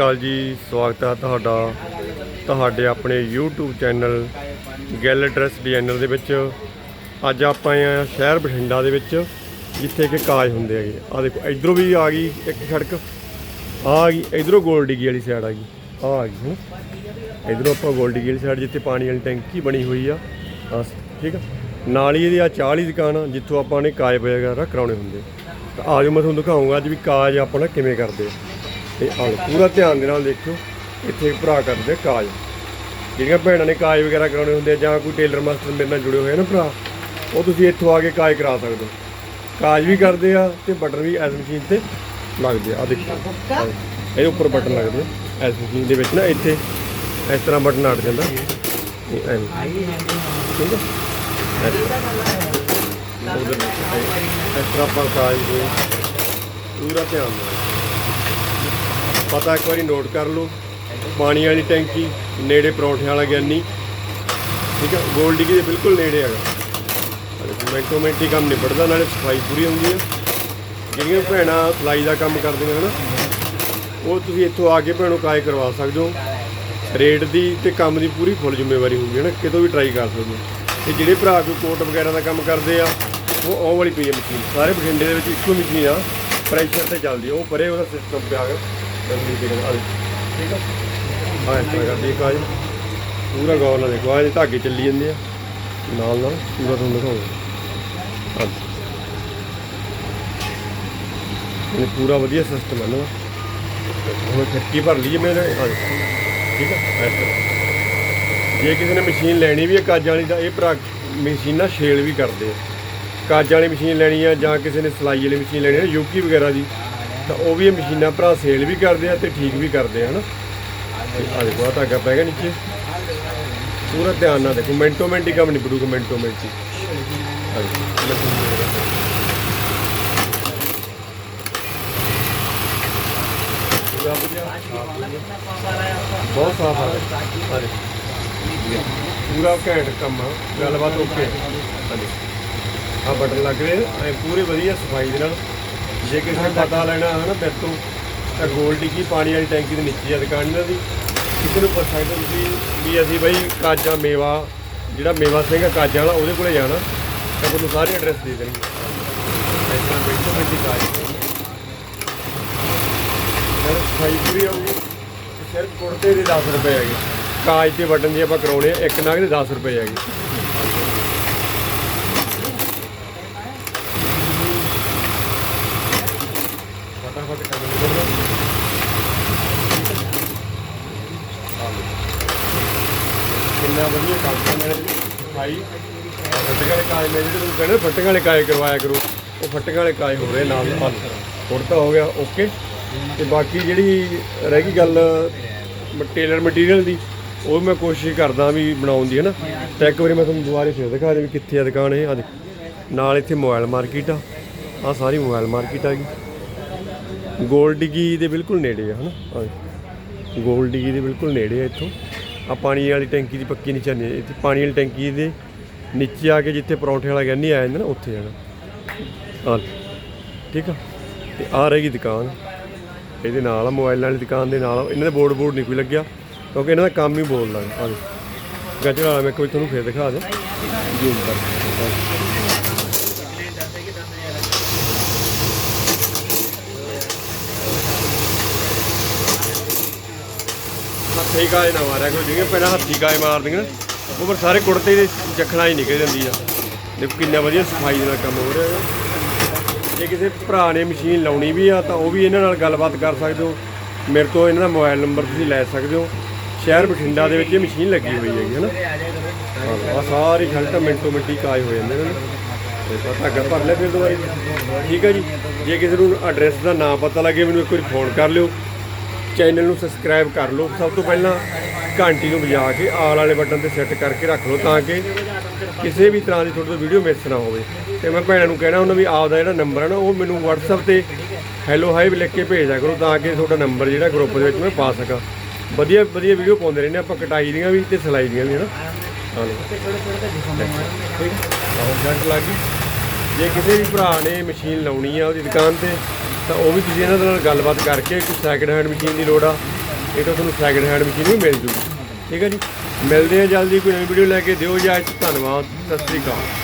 ਅਕਾਲ ਜੀ, ਸਵਾਗਤ ਹੈ ਤੁਹਾਡਾ, ਤੁਹਾਡੇ ਆਪਣੇ YouTube channel Gill dress designer ਦੇ ਵਿੱਚ। ਅੱਜ ਆਪਾਂ ਆਏ ਹਾਂ ਸ਼ਹਿਰ ਬਠਿੰਡਾ ਦੇ ਵਿੱਚ, ਜਿੱਥੇ ਕਿ ਕਾਜ ਹੁੰਦੇ ਹੈਗੇ। ਆ ਦੇਖੋ, ਇਧਰੋਂ ਵੀ ਆ ਗਈ ਇੱਕ ਸੜਕ, ਆ ਗਈ, ਇਧਰੋਂ ਗੋਲਡੀਗੀ ਵਾਲੀ ਸਾਈਡ ਆ ਗਈ, ਆ ਆ ਗਈ ਹੈ ਇਧਰੋਂ ਆਪਾਂ ਗੋਲਡੀਗੀ ਵਾਲੀ ਸਾਈਡ ਜਿੱਥੇ ਪਾਣੀ ਵਾਲੀ ਟੈਂਕੀ ਬਣੀ ਹੋਈ ਆ ਬਸ ਠੀਕ ਆ? ਨਾਲ ਹੀ ਇਹਦੀ ਆ ਚਾਹ ਵਾਲੀ ਦੁਕਾਨ ਆ, ਜਿੱਥੋਂ ਆਪਾਂ ਨੇ ਕਾਜ ਵਗੈਰਾ ਕਰਾਉਣੇ ਹੁੰਦੇ। ਤਾਂ ਆਜੋ ਮੈਂ ਤੁਹਾਨੂੰ ਦਿਖਾਉਂਗਾ ਅੱਜ ਵੀ ਕਾਜ ਆਪਣਾ ਕਿਵੇਂ ਕਰਦੇ ਆ। ਤੇ ਆਹ ਪੂਰਾ ਧਿਆਨ ਦੇ ਨਾਲ ਦੇਖਿਓ, ਇੱਥੇ ਭਰਾ ਕਰਦੇ ਆ ਕਾਜ। ਜਿਹੜੀਆਂ ਭੈਣਾਂ ਨੇ ਕਾਜ ਵਗੈਰਾ ਕਰਾਉਣੇ ਹੁੰਦੇ ਆ ਜਾਂ ਕੋਈ ਟੇਲਰ ਮਾਸਟਰ ਮੇਰੇ ਨਾਲ ਜੁੜੇ ਹੋਏ ਆ ਨਾ ਭਰਾ, ਉਹ ਤੁਸੀਂ ਇੱਥੋਂ ਆ ਕੇ ਕਾਜ ਕਰਾ ਸਕਦੇ ਹੋ। ਕਾਜ ਵੀ ਕਰਦੇ ਆ ਤੇ ਬਟਨ ਵੀ ਐਸ ਮਸ਼ੀਨ ਤੇ ਲੱਗਦੇ ਆ। ਦੇਖੋ ਆਹ ਦੇਖੋ। ਉੱਪਰ ਬਟਨ ਲੱਗਦੇ ਆ ਐਸ ਮਸ਼ੀਨ ਦੇ ਵਿੱਚ ਨਾ ਇੱਥੇ ਇਸ ਤਰ੍ਹਾਂ ਬਟਨ ਅੜ ਜਾਂਦਾ। ਇਹ ਐਵੇਂ। ਠੀਕ ਹੈ ਇਸ ਤਰ੍ਹਾਂ। ਆਪਾਂ ਕਾਜ ਨੂੰ ਪੂਰਾ ਧਿਆਨ ਦੇਣਾ ਪਤਾ ਇੱਕ ਵਾਰੀ ਨੋਟ ਕਰ ਲਓ। ਪਾਣੀ ਵਾਲੀ ਟੈਂਕੀ, ਨੇੜੇ ਪਰੌਂਠੇ ਵਾਲਾ ਗਿਆਨੀ। ਠੀਕ ਹੈ ਗੋਲਡੀ ਦੇ ਬਿਲਕੁਲ ਨੇੜੇ ਹੈਗਾ। ਅਰੇ ਮਿੰਟ ਹੀ ਕੰਮ ਨਿਬੜਦਾ, ਨਾਲੇ ਸਫ਼ਾਈ ਪੂਰੀ ਹੁੰਦੀ ਹੈ। ਜਿਹੜੀਆਂ ਭੈਣਾਂ ਸਿਲਾਈ ਦਾ ਕੰਮ ਕਰਦੀਆਂ ਹਨ, ਉਹ ਤੁਸੀਂ ਇੱਥੋਂ ਆ ਕੇ ਭੈਣੋ ਕਾਇ ਕਰਵਾ ਸਕਦੇ ਹੋ। ਰੇਟ ਦੀ ਤੇ ਕੰਮ ਦੀ ਪੂਰੀ ਫੁੱਲ ਜ਼ਿੰਮੇਵਾਰੀ ਹੁੰਦੀ ਹੈ ਨਾ, ਕਿਤੋਂ ਵੀ ਟਰਾਈ ਕਰ ਸਕਦੇ ਹੋ। ਤੇ ਜਿਹੜੇ ਭਰਾ ਕੋਈ ਕੋਟ ਵਗੈਰਾ ਦਾ ਕੰਮ ਕਰਦੇ ਆ, ਉਹ ਉਹ ਵਾਲੀ ਪਈ ਹੈ ਮਸ਼ੀਨ। ਸਾਰੇ ਬਠਿੰਡੇ ਦੇ ਵਿੱਚ ਇੱਕੋ ਮਸ਼ੀਨ ਆ ਪ੍ਰੈਸ਼ਰ ਤੇ ਚੱਲਦੀ ਆ, ਉਹ ਪਰੇ ਉਹਦਾ ਸਿਸਟਮ ਪਿਆ ਗਿਆ ਠੀਕ ਆ ਹਾਂ, ਇਸ ਤਰ੍ਹਾਂ ਕਰਦੀ ਕਾਜ ਪੂਰਾ ਗੌਰ ਨਾਲ ਦੇਖੋ, ਆਹ ਧਾਗੇ ਚੱਲੀ ਜਾਂਦੇ ਆ, ਨਾਲ ਨਾਲ ਪੂਰਾ ਤੁਹਾਨੂੰ ਦਿਖਾਉਂਗਾ। ਇਹ ਪੂਰਾ ਵਧੀਆ ਸਿਸਟਮ ਹੈ ਨਾ। ਹੁਣ ਖੱਟੀ ਭਰ ਲਈਏ ਮੇਰੇ ਹਾਂ ਠੀਕ ਆ, ਇਸ ਤਰ੍ਹਾਂ। ਜੇ ਕਿਸੇ ਨੇ ਮਸ਼ੀਨ ਲੈਣੀ ਵੀ ਹੈ ਕਾਜ ਵਾਲੀ ਤਾਂ ਇਹ ਭਰਾ ਮਸ਼ੀਨਾਂ ਛੇਲ ਵੀ ਕਰਦੇ ਆ। ਕਾਜ ਵਾਲੀ ਮਸ਼ੀਨ ਲੈਣੀ ਆ ਜਾਂ ਕਿਸੇ ਨੇ ਸਿਲਾਈ ਵਾਲੀ ਮਸ਼ੀਨ ਲੈਣੀ ਆ, ਯੂਕੀ ਵਗੈਰਾ ਦੀ ਤਾਂ ਉਹ ਵੀ ਇਹ ਮਸ਼ੀਨਾਂ ਭਰਾ ਸੇਲ ਵੀ ਕਰਦੇ ਆ ਤੇ ਠੀਕ ਵੀ ਕਰਦੇ ਆ, ਹਨਾ? ਆ ਦੇਖੋ ਆਹ ਧਾਗਾ ਪੈ ਗਿਆ ਨੀਚੇ। ਪੂਰਾ ਧਿਆਨ ਨਾਲ ਦੇਖੋ, ਮਿੰਟੋ ਮਿੰਟ ਹੀ ਕੰਮ ਨਿਬੜੂਗਾ, ਮਿੰਟੋ ਮਿੰਟ ਹੀ। ਆ ਬਹੁਤ ਸਾਫ਼ ਆ ਪੂਰਾ ਘੈਂਟ ਕੰਮ ਆ, ਗੱਲਬਾਤ ਓਕੇ। ਹਾਂਜੀ। ਆ ਬਟਨ ਲੱਗ ਰਹੇ ਐ ਪੂਰੇ ਵਧੀਆ ਸਫ਼ਾਈ ਦੇ ਨਾਲ ਜੇ ਕਿਸੇ ਨੂੰ ਪਤਾ ਲੈਣਾ ਹੈ ਨਾ ਮੇਰੇ ਤੋਂ ਤਾਂ ਗੋਲਡੀ ਕੀ ਪਾਣੀ ਵਾਲੀ ਟੈਂਕੀ ਦੇ ਨੀਚੇ ਆ ਦੁਕਾਨ ਇਹਨਾਂ ਦੀ ਕਿਸੇ ਨੂੰ ਪੁੱਛ ਸਕਦੇ ਤੁਸੀਂ ਵੀ ਅਸੀਂ ਬਈ ਕਾਜਾ ਮੇਵਾ, ਜਿਹੜਾ ਮੇਵਾ ਸਿੰਘ ਆ ਕਾਜਾਂ ਵਾਲਾ, ਉਹਦੇ ਕੋਲੇ ਜਾਣਾ, ਤਾਂ ਤੁਹਾਨੂੰ ਸਾਰੇ ਐਡਰੈਸ ਦੇ ਦੇਣਗੇ। ਇਸ ਤਰ੍ਹਾਂ ਬੈਠੋ, ਬੈਠੀ ਕਾਜ ਫਿਰ ਸਫ਼ਾਈ ਪੂਰੀ ਆਊਗੀ ਸਿਰਫ ਕੁੜਤੇ ਦੇ 10 ਰੁਪਏ ਹੈਗੇ। ਕਾਜ ਤੇ ਬਟਨ ਦੀ ਆਪਾਂ ਕਰਾਉਣੇ ਇੱਕ ਨਾਗ ਦੇ 10 ਰੁਪਏ ਹੈਗੇ ਫਟਾਫਟ ਕੰਮ ਨਿਬੜਦਾ ਕਿੰਨਾ ਵਧੀਆ ਕੰਮ ਕਰਨਾ ਭਾਈ ਫੱਟੀਆਂ ਵਾਲੇ ਕਾਜ ਮੇਰੇ ਜਿਹੜੇ ਤੁਸੀਂ ਕਹਿੰਦੇ ਫੱਟੀਆਂ ਵਾਲੇ ਕਾਜ ਕਰਵਾਇਆ ਕਰੋ। ਉਹ ਫੱਟੀਆਂ ਵਾਲੇ ਕਾਜ ਹੋ ਰਹੇ ਨਾਲ ਨਾਲ। ਕੁੜਤਾ ਹੋ ਗਿਆ ਓਕੇ। ਤੇ ਬਾਕੀ ਜਿਹੜੀ ਰਹਿ ਗਈ ਗੱਲ ਟੇਲਰ ਮਟੀਰੀਅਲ ਦੀ, ਉਹ ਮੈਂ ਕੋਸ਼ਿਸ਼ ਕਰਦਾ ਵੀ ਬਣਾਉਣ ਦੀ ਹੈ ਨਾ ਤਾਂ ਇੱਕ ਵਾਰੀ ਮੈਂ ਤੁਹਾਨੂੰ ਦੁਬਾਰੇ ਫਿਰ ਦਿਖਾ ਰਿਹਾ ਵੀ ਕਿੱਥੇ ਆ ਦੁਕਾਨ ਇਹ। ਆ ਦੇਖੋ, ਨਾਲ ਇੱਥੇ ਮੋਬਾਈਲ ਮਾਰਕੀਟ ਆ। ਆ ਸਾਰੀ ਮੋਬਾਈਲ ਮਾਰਕੀਟ ਆ ਗਈ। ਗੋਲਡਗੀ ਦੇ ਬਿਲਕੁਲ ਨੇੜੇ ਆ, ਹਨਾ। ਆਹ ਦੇਖੋ। ਗੋਲਡਗੀ ਦੇ ਬਿਲਕੁਲ ਨੇੜੇ ਆ ਇੱਥੋਂ। ਆ ਪਾਣੀ ਵਾਲੀ ਟੈਂਕੀ ਦੀ ਪੱਕੀ ਨਿਸ਼ਾਨੀ ਹੈ। ਇੱਥੇ ਪਾਣੀ ਵਾਲੀ ਟੈਂਕੀ ਦੇ ਨੀਚੇ ਆ ਕੇ ਜਿੱਥੇ ਪਰੌਂਠੇ ਵਾਲਾ ਗੰਨੀ ਆ ਜਾਂਦਾ ਨਾ, ਉੱਥੇ ਜਾਣਾ। ਆ ਠੀਕ ਆ? ਤੇ ਆ ਰਹੇਗੀ ਦੁਕਾਨ। ਇਹਦੇ ਨਾਲ ਆ, ਮੋਬਾਈਲ ਵਾਲੀ ਦੁਕਾਨ ਦੇ ਨਾਲ ਇਹਨਾਂ ਦੇ ਬੋਰਡ ਬੋਰਡ ਨਹੀਂ ਕੋਈ ਲੱਗਿਆ, ਕਿਉਂਕਿ ਇਹਨਾਂ ਦਾ ਕੰਮ ਹੀ ਬੋਲਦਾ ਆ। ਦੇਖੋ। ਵਾਲਾ ਮੈਂ ਕੋਈ ਤੁਹਾਨੂੰ ਫੇਰ ਦਿਖਾ ਦੇ ਜ਼ੂਮ ਕਰ ਹੱਥੀ ਕਾਏ ਨਾ ਮਾਰਿਆ ਕੋਈ ਜਿਵੇਂ ਪਹਿਲਾਂ ਹੱਥੀ ਕਾਏ ਮਾਰਦੀਆਂ ਉਹ ਪਰ ਸਾਰੇ ਕੁੜਤੇ ਦੇ ਜਖਣਾ ਹੀ ਨਿਕਲ ਜਾਂਦੀ ਆ। ਦੇਖੋ ਕਿੰਨਾ ਵਧੀਆ ਸਫ਼ਾਈ ਦੇ ਨਾਲ ਕੰਮ ਹੋ ਰਿਹਾ ਹੈ ਜੇ ਕਿਸੇ ਭਰਾ ਨੇ ਮਸ਼ੀਨ ਲਾਉਣੀ ਵੀ ਆ, ਤਾਂ ਉਹ ਵੀ ਇਹਨਾਂ ਨਾਲ ਗੱਲਬਾਤ ਕਰ ਸਕਦੇ ਹੋ। ਮੇਰੇ ਤੋਂ ਇਹਨਾਂ ਦਾ ਮੋਬਾਈਲ ਨੰਬਰ ਤੁਸੀਂ ਲੈ ਸਕਦੇ ਹੋ। ਸ਼ਹਿਰ ਬਠਿੰਡਾ ਦੇ ਵਿੱਚ ਇਹ ਮਸ਼ੀਨ ਲੱਗੀ ਹੋਈ ਹੈਗੀ ਹੈ ਨਾ ਆ ਸਾਰੀ ਖਲਟ ਮਿੰਟੋ ਮਿੰਟੀ ਕਾਜ ਹੋ ਜਾਂਦੇ ਨੇ ਤੇ ਪਤਾ ਧਾਗਾ ਭਰ ਲੈ ਫਿਰ ਦੁਬਾਰਾ। ਠੀਕ ਹੈ ਜੀ। ਜੇ ਕਿਸੇ ਨੂੰ ਐਡਰੈਸ ਦਾ ਨਾਮ ਪਤਾ ਲੱਗੇ, ਮੈਨੂੰ ਇੱਕ ਵਾਰੀ ਫੋਨ ਕਰ ਲਿਓ। ਚੈਨਲ ਨੂੰ ਸਬਸਕ੍ਰਾਈਬ ਕਰ ਲਓ। ਸਭ ਤੋਂ ਪਹਿਲਾਂ ਘੰਟੀ ਨੂੰ ਵਜਾ ਕੇ ਆਲ ਵਾਲੇ ਬਟਨ ਤੇ ਸੈੱਟ ਕਰਕੇ ਰੱਖ ਲਓ ਤਾਂ ਕਿ ਕਿਸੇ ਵੀ ਤਰ੍ਹਾਂ ਦੀ ਤੁਹਾਡੇ ਤੋਂ ਵੀਡੀਓ ਮਿਸ ਨਾ ਹੋਵੇ। ਤੇ ਮੈਂ ਭੈਣਾਂ ਨੂੰ ਕਹਿਣਾ, ਉਹਨਾਂ ਵੀ ਆਪ ਦਾ ਜਿਹੜਾ ਨੰਬਰ ਹੈ ਨਾ, ਉਹ ਮੈਨੂੰ WhatsApp ਤੇ ਹੈਲੋ ਹਾਈ ਲਿਖ ਕੇ ਭੇਜ ਦਿਆ ਕਰੋ ਤਾਂ ਕਿ ਤੁਹਾਡਾ ਨੰਬਰ ਜਿਹੜਾ ਗਰੁੱਪ ਦੇ ਵਿੱਚ ਮੈਂ ਪਾ ਸਕਾਂ। ਵਧੀਆ ਵਧੀਆ ਵੀਡੀਓ ਪਾਉਂਦੇ ਰਹਿੰਦੇ ਆਪਾਂ ਕਟਾਈ ਦੀਆਂ ਵੀ ਤੇ ਸਿਲਾਈ ਦੀਆਂ ਵੀ ਹਨਾ ਹਾਂ ਠੀਕ। ਆਹ ਜੰਟ ਲੱਗ ਗਈ। ਜੇ ਕਿਸੇ ਵੀ ਭਰਾ ਨੇ ਮਸ਼ੀਨ ਲਾਉਣੀ ਆ, ਉਹਦੀ ਦੁਕਾਨ ਤੇ ਤਾਂ ਉਹ ਵੀ ਤੁਸੀਂ ਇਹਨਾਂ ਦੇ ਨਾਲ ਗੱਲਬਾਤ ਕਰਕੇ ਕੋਈ ਸੈਕਿੰਡ ਹੈਂਡ ਮਸ਼ੀਨ ਦੀ ਲੋੜ ਆ। ਇਹ ਤਾਂ ਤੁਹਾਨੂੰ ਸੈਕਿੰਡ ਹੈਂਡ ਮਸ਼ੀਨ ਵੀ ਮਿਲ ਜੂਗੀ। ਠੀਕ ਹੈ ਜੀ? ਮਿਲਦੇ ਆ ਜਲਦੀ, ਕੋਈ ਨਵੀਂ ਵੀਡੀਓ ਲੈ ਕੇ। ਦਿਓ ਜਾਂ ਧੰਨਵਾਦ। ਸਤਿ ਸ੍ਰੀ ਅਕਾਲ।